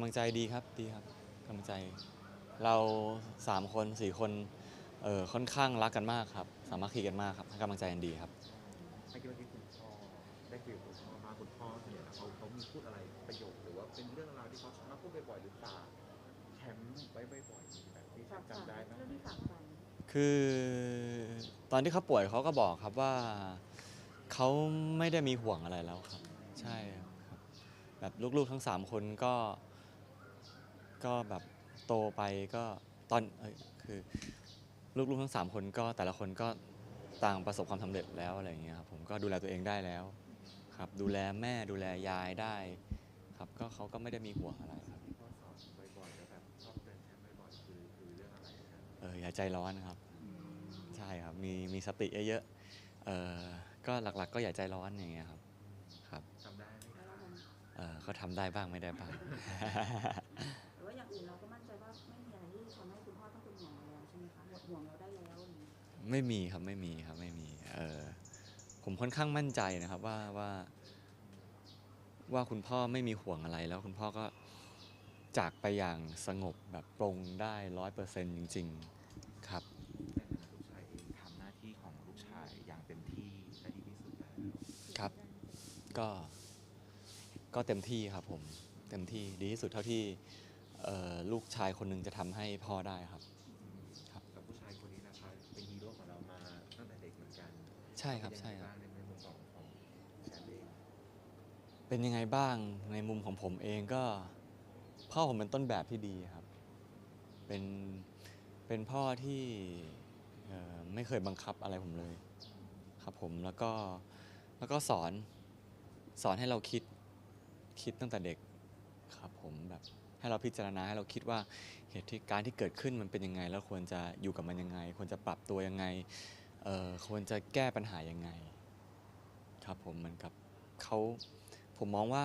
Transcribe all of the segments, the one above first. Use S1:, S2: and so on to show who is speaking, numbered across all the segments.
S1: ำลังใจดีครับดีครับกำลังใจ เราสามคนสี่คนเออค่อนข้างรักกันมากครับ สามัคคีกันมากครับให้กำลังใจกันดีครับ
S2: เมื่อกี้เมื่อกี้คุณพ่อได้คุยกับคุณพ่อมาคุณพ่อส่วนใหญ่แล้วเขาเขามีพูดอะไรประโยคหรือว่าเป็นเรื่องราวที่เขามาพูดบ่อยๆหรือฝากแชมป์ไว้บ่อยๆมีแบบที่
S3: ฝากฝัง
S2: จำได้ไหม
S3: เรื่องที่ฝากฝัง
S1: คือตอนที่เขาป่วยเขาก็บอกครับว่าเขาไม่ได้มีห่วงอะไรแล้วครับ ใช่ครับแบบลูกๆทั้งสามคนก็ ก็แบบโตไปก็ตอนเอ้ยคือลูกๆทั้งสามคนก็แต่ละคนก็ต่างประสบความสำเร็จแล้วอะไรอย่างเงี้ยครับผมก็ดูแลตัวเองได้แล้วครับ ดูแลแม่ดูแลยายได้ครับก็เขาก็ไม่ได้มีห่วงอะไรครับ
S2: ที่พ่อสอนบ่อยๆแล้วแบบชอบเอนแชมป์บ่อยๆคือคือเรื่องอะไรครับ
S1: เอออย่าใจร้อนนะครับ ใช่ครับมีมีสติเยอะๆเออก็หลักๆ ก็อย่าใจร้อนอย่างเงี้ยครับครับ
S2: จำได้ไหม
S1: เออเขาทำได้บ้างไม่ได้บ้าง
S3: ไม่มีครั
S1: บไม่มีครับไม่มีเออผมค่อนข้างมั่นใจนะครับว่าว่าว่าคุณพ่อไม่มีห่วงอะไรแล้วคุณพ่อก็จากไปอย่างสงบแบบปรงได้ร้อยเปอร์เซ็นต์จริง ๆครับ
S2: ในฐานะลูกชายเองทำหน้าที่ของลูกชายอย่างเต็มที่ได้ดีที่สุดแล้ว
S1: ครับ ก็ก็เต็มที่ครับผม เต็มที่ดีที่สุดเท่าที่เอ่อลูกชายคนหนึ่งจะทำให้พ่อได้ครับครับ ใช่ครับใช่ครับ
S2: เป็นยังไงางในมุมของของแชมป์เอง
S1: เป็นยังไงบ้างในมุมของผมเองก็พ่อผมเป็นต้นแบบที่ดีครับ เป็นเป็นพ่อที่เอ่อไม่เคยบังคับอะไรผมเลยครับผมแล้วก็แล้วก็สอนสอนให้เราคิดคิดตั้งแต่เด็กครับผมแบบให้เราพิจารณาให้เราคิดว่าเหตุที่การที่เกิดขึ้นมันเป็นยังไง แล้วควรจะอยู่กับมันยังไง ควรจะปรับตัวยังไงเอ่อ ควรจะแก้ปัญหายังไง ครับผมเหมือนกับเขาผมมองว่า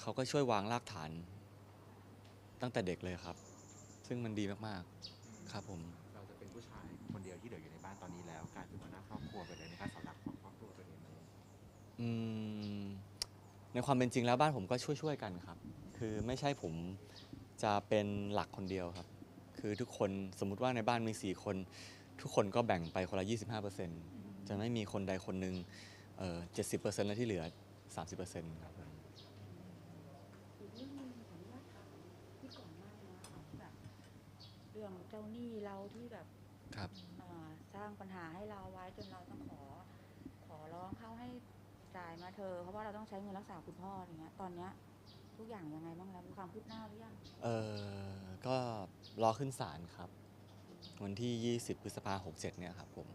S1: เขาก็ช่วยวางรากฐาน ตั้งแต่เด็กเลยครับ ซึ่งมันดีมากๆ ครับผม
S2: เราจะเป็นผู้ชายคนเดียวที่เหลืออยู่ในบ้านตอนนี้แล้วกลายเป็นหัวหน้าครอบครัวไปเลยนะครับสำหรับของครอบครัวตัวเองเลย
S1: อืมในความเป็นจริงแล้วบ้านผมก็ช่วยๆกันครับ คือไม่ใช่ผมจะเป็นหลักคนเดียวครับ คือทุกคนสมมุติว่าในบ้านมี4คน ทุกคนก็แบ่งไปคนละ 25%จะไม่มีคนใดคนหนึ่งเอ่อ70%แล้วที่เหลือ 30%ครับผม
S3: อีกเรื่องหนึงขออนุญาตถามที่ก่อนหน้านี้ค่ะที่แบบเรื่องเจ้าหนี้เราที่แบบ
S1: ครับ
S3: อ่าสร้างปัญหาให้เราไว้จนเราต้องขอ ขอร้องเขาให้จ่ายมาเธอะเพราะว่าเราต้องใช้เงินรักษาคุณพ่ออย่างเงี้ยตอนเนี้ยทุกอย่างยังไงบ้างแล้วมีความคืบหน้าหรือยัง
S1: เออก็รอขึ้นศาลครับ วันที่ 20 พฤษภาคม67 เนี่ยครับผม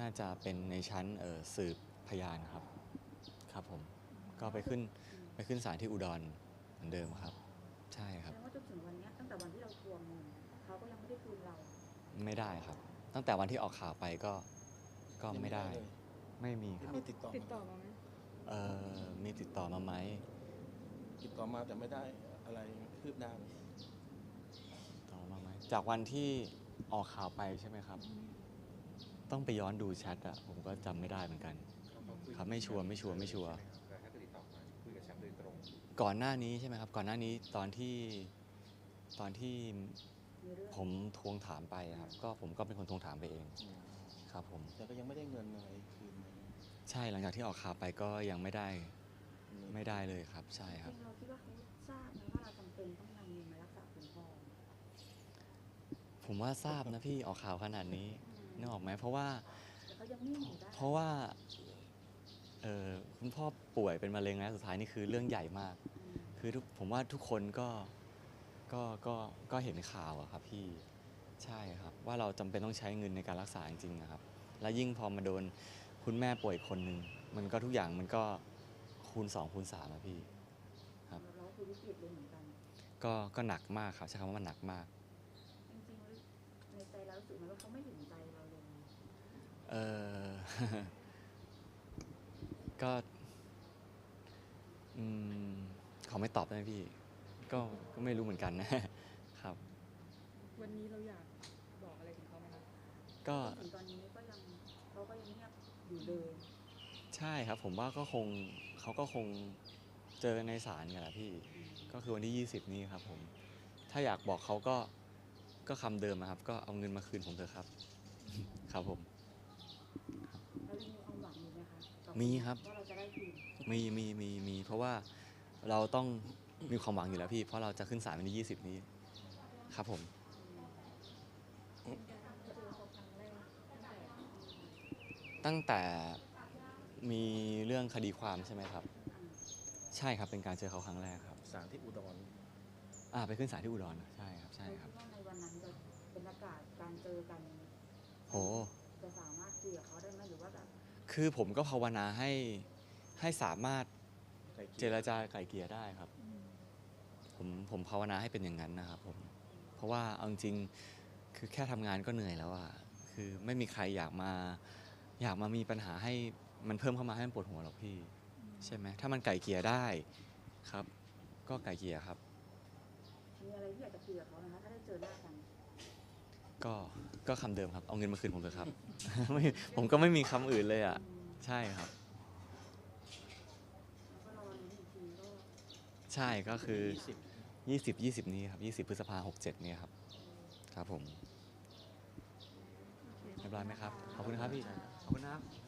S1: น่าจะเป็นในชั้นเออสืบพยานครับ ครับผม ก็ไปขึ้นไปขึ้นศาลที่อุดรเหมือนเดิมครับ ใช่ค
S3: แส
S1: รับ
S3: ดงว่าจนถึงวันเนี้ยตั้งแต่วันที่เราทวงเงินเขาก็ยังไม่ได้คืนเรา
S1: ไม่ได้ครับ ตั้งแต่วันที่ออกข่าวไปก็ ก็ไม่ได้ไม่มีครับ
S4: มีติดต่อ
S5: ติดต่อมาไหม
S1: เออมีติดต่อมาไหม
S4: ติดต่อมาแต่ไม่ได้อะไรคืบหน้าเลย
S1: ติดต่อมาไหม จากวันที่ออกข่าวไปใช่ไหมครับ ต้องไปย้อนดูแชทอะผมก็จำไม่ได้เหมือนกัน ครับไม่ชัวร์ไม่ชัวร์ไม่ชัวร์
S2: แต่ถ้าเกิดติดต่อมาคุยกับแชมป์โดยตรง
S1: ก่อนหน้านี้ใช่ไหมครับ ก่อนหน้านี้ตอนที่ตอนที่
S3: มีเรื่อง
S1: ผมทวงถามไปครับ ก็ผมก็เป็นคนทวงถามไปเองครับผม
S4: แต่ก็ยังไม่ได้เงินอะไรคืนเลย
S1: ใช่หลังจากที่ออกข่าวไปก็ยังไม่ได้ไม่ได้เลยครับ ใช่ครับ
S3: จริงๆเราคิดว่าเขาทราบไหมว่าเราจำเป็นต้องนำเงินมารักษาคุณพ่อ
S1: ผมว่าทราบนะพี่ออกข่าวขนาดนี้นึกออกไหมเพราะว่า
S3: แต่เขายังนิ่งอยู่ได้
S1: เพราะว่าเออคุณพ่อป่วยเป็นมะเร็งแล้วสุดท้ายนี่คือเรื่องใหญ่มาก
S3: อืม
S1: คือทุกผมว่าทุกคนก็ก็ก็ก็เห็นข่าวอะครับพี่ใช่ครับ ว่าเราจำเป็นต้องใช้เงินในการรักษาจริงๆนะครับ และยิ่งพอมาโดนคุณแม่ป่วยคนหนึ่งมันก็ทุกอย่างมันก็คูณสองคูณสามอะพี่ ครับ
S3: เราคือวิกฤตเลยเหมือนกัน
S1: ก็ก็หนักมากครับใช้คำว่ามันหนักมาก
S3: จริง ๆในใจเรารู้สึกไหมว่าเขาไม่ถึงใจเราเลย
S1: เออก็ อืมเขาไม่ตอบได้ไหมพี่ ก็ก็ไม่รู้เหมือนกันนะ ครับ
S5: วันนี้เราอยากบอกอะไรถึงเขาไหมคะ
S1: ก็
S3: จนถึงตอนนี้ก็ยังเขาก็ยังเงียบอยู่เลย
S1: ใช่ครับ ผมว่าก็คงเขาก็คงเจอในศาลกันแหละพี่ ก็คือวันที่ 20 นี้ครับผม ถ้าอยากบอกเขาก็ ก็คำเดิมนะครับ ก็เอาเงินมาคืนผมเถอะครับ ครับผม
S3: เรายังมีความหวังอยู่ไหมคะต่อ
S1: มีครับ
S3: ว่าเราจะได้คืน
S1: มีมีมีมีเพราะว่าเราต้องมีความหวังอยู่แล้วพี่ เพราะเราจะขึ้นศาลวันที่20 นี้ ครับผม ตั้งแต่มีเรื่องคดีความใช่ไหมครับ ใช่ครับเป็นการเจอเขาครั้งแรกครับ
S4: สารที่อุดร
S1: อ่าไปขึ้นศาลที่อุดรใช่ครับใช่
S3: เรา
S1: ครับ
S3: คิดว่าใน วันนั้นจะเป็นอากาศการเจอกัน
S1: โห
S3: จะสามารถคุยกับเขาได้ไหมหรือว่าแบบ
S1: คือผมก็ภาวนาให้ให้สามารถ
S4: ไกล
S1: เจ
S4: เกลี่ย
S1: รจาไกล่เกลี่ยได้ครับ ผมผมภาวนาให้เป็นอย่างนั้นนะครับผม เพราะว่าเอาจริงๆคือแค่ทำงานก็เหนื่อยแล้วอะคือไม่มีใครอยากมา อยากมามีปัญหาให้มันเพิ่มเข้ามาให้มันปวดหัวหรอกพี่ ใช่ไหมถ้ามันไกล่เกลี่ยได้ครับ ก็ไกล่เกลี่ยครับ
S3: มีอะไรที่อยากจะคุยกับเขานะคะถ้าได้เจอหน้ากัน
S1: ก็ก็คำเดิมครับ เอาเงินมาคืนผมเถอะครับ ไม่ผมก็ไม่มีคำอื่นเลยอะใช่ครับ
S3: แล้วก็รอลุ้นอีกทีก็
S1: ใช่ก็คือ
S4: ยี่สิบ
S1: 20 20 นี้ครับ 20 พฤษภา67เนี่ยครับ ครับผม เรียบร้อยไหมครับ ขอบคุณครับพี่ ขอบคุณนะครับ